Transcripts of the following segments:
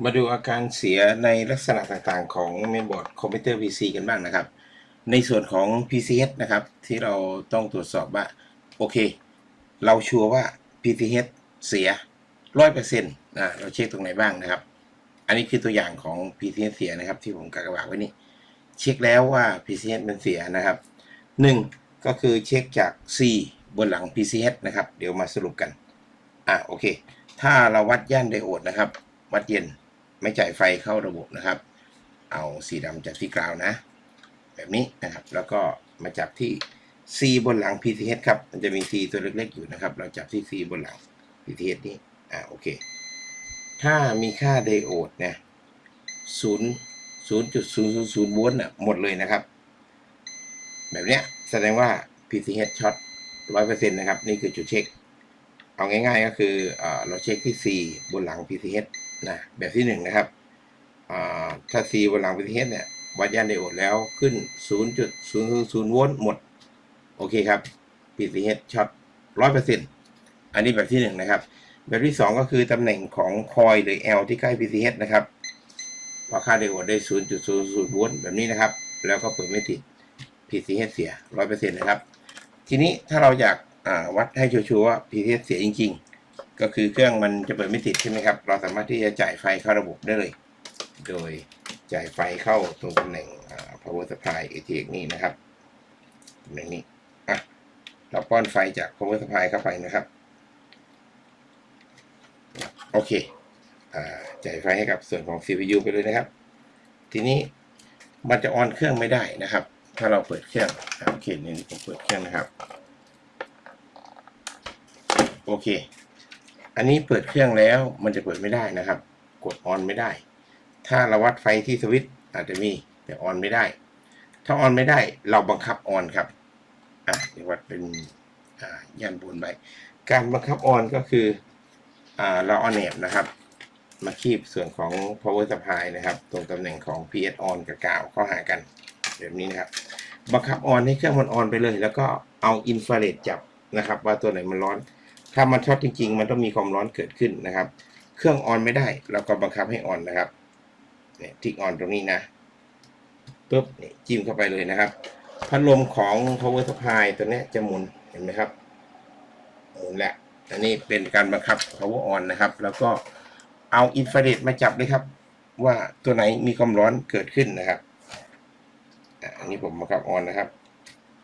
มาดูอาการเสียในลักษณะต่างๆ ของเมนบอร์ดคอมพิวเตอร์ PC กันบ้างนะครับ ในส่วนของ PCH นะครับ ที่เราต้องตรวจสอบว่า โอเค เราชัวร์ว่า PCH เสีย 100%นะเราเช็คตรงไหนบ้างนะครับ อันนี้คือตัวอย่างของ PCH เสียนะครับ ที่ผมกากบาทไว้นี่ เช็คแล้วว่า PCH มันเสียนะครับ 1 ก็คือเช็คจาก C บนหลัง PCH นะครับ เดี๋ยวมาสรุปกัน อะโอเค ถ้าเราวัดย่านไดโอดนะครับ วัดเย็น ไม่จ่ายไฟเข้าระบบนะครับ เอาสีดำจากที่กราวนะ แบบนี้นะครับแล้วก็มาจับที่ C บนหลัง PCH ครับ มันจะมี C ตัวเล็กๆอยู่นะครับ เราจับที่ C บนหลัง PCH นี้อ่าโอเค ถ้ามีค่าไดโอดเนี่ยศูนย์ศูนย์จุดศูนย์ศูนย์ศูนย์โวลต์น่ะหมดเลยนะครับ แบบเนี้ยแสดงว่า PCH ช็อตร้อยเปอร์เซ็นต์นะครับ นี่คือจุดเช็ค เอาง่ายๆก็คือเอเราเช็คที่ C บนหลัง PCH นะแบบที่1นะครับถ้า C บนหลัง PCH เนี่ยวัดย่านไดโอดแล้วขึ้น 0.000โวลต์หมด โอเคครับ PCH ช็อต100%อันนี้แบบที่1นะครับ แบบที่ 2 ก็คือตำแหน่งของคอยหรือ L ที่ใกล้ PCH นะครับพอค่าไดโอดได้ 0.00โวลต์แบบนี้นะครับ แล้วก็เปิดไม่ติด PCH เสีย100%นะครับ ทีนี้ถ้าเราอยากวัดให้ชัวร์ๆว่า PCH เสียจริงๆ ก็คือเครื่องมันจะเปิดไม่ติดใช่ไหมครับ เราสามารถที่จะจ่ายไฟเข้าระบบได้เลย โดยจ่ายไฟเข้าตรงตำแหน่ง power supply ATX นี่นะครับตำแหน่งนี้อะเราป้อนไฟจาก power supply เข้าไปนะครับ โอเคอ่าจ่ายไฟให้กับส่วนของ CPU ไปเลยนะครับ ทีนี้มันจะออนเครื่องไม่ได้นะครับ ถ้าเราเปิดเครื่องโอเคนี่ผมเปิดเครื่องนะครับ โอเค อันนี้เปิดเครื่องแล้วมันจะเปิดไม่ได้นะครับ กดออนไม่ได้ ถ้าเราวัดไฟที่สวิตช์อาจจะมีแต่ออนไม่ได้ ถ้าออนไม่ได้เราบังคับออนครับอะเดี๋ยววัดเป็นอ่าย่านบนไปการบังคับออนก็คืออ่าเราเอาแหนบนะครับ มาคีบส่วนของ power supply นะครับ ตรงตำแหน่งของ PS on กับกาวเข้าหากัน แบบนี้นะครับ บังคับออนให้เครื่องมันออนไปเลย แล้วก็เอาอินฟราเรดจับนะครับ ว่าตัวไหนมันร้อน ถ้ามันช็อตจริง ๆ มันต้องมีความร้อนเกิดขึ้นนะครับ เครื่องออนไม่ได้เราก็บังคับให้ออนนะครับเนี่ยทิกออนตรงนี้นะปุ๊บนี่จิ้มเข้าไปเลยนะครับ พัดลมของ power supply ตัวนี้จะหมุนเห็นไหมครับหมุนแหละอันนี้เป็นการบังคับ power on นะครับ แล้วก็เอาอินฟราเรดมาจับเลยครับ ว่าตัวไหนมีความร้อนเกิดขึ้นนะครับอันนี้ผมบังคับออนนะครับ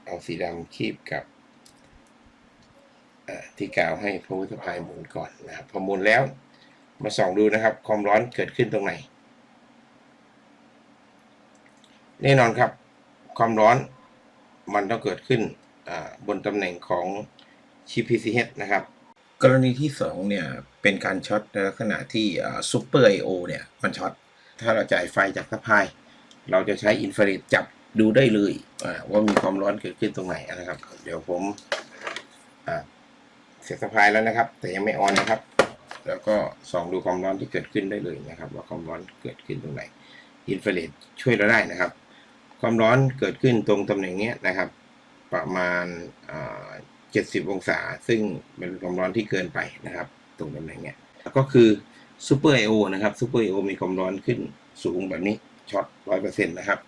เอาสีดำคีบกับ ที่กาวให้ power supply หมุนก่อนนะครับพอหมุนแล้วมาส่องดูนะครับ ความร้อนเกิดขึ้นตรงไหน แน่นอนครับ ความร้อนมันต้องเกิดขึ้นบนตำแหน่งของชิป PCH นะครับ กรณีที่สองเนี่ยเป็นการช็อตในลักษณะที่ซูเปอร์ไอโอเนี่ยมันช็อตถ้าเราจ่ายไฟจากสะพาย เราจะใช้อินฟราเรดจับดูได้เลยว่ามีความร้อนเกิดขึ้นตรงไหนนะครับ เดี๋ยวผมอ่า สียบสะพายแล้วนะครับ แต่ยังไม่ออนนะครับ แล้วก็ส่องดูความร้อนที่เกิดขึ้นได้เลยนะครับ ว่าความร้อนเกิดขึ้นตรงไหนอินฟราเรดช่วยเราได้นะครับ ความร้อนเกิดขึ้นตรงตำแหน่งเนี้ยนะครับ ประมาณเจ็ดสิบองศา ซึ่งเป็นความร้อนที่เกินไปนะครับ ตรงตำแหน่งเนี้ยก็คือซูเปอร์ไอโอนะครับซูเปอร์ไอโอมีความร้อนขึ้นสูงแบบนี้ช็อตร้อยเปอร์เซ็นต์นะครับ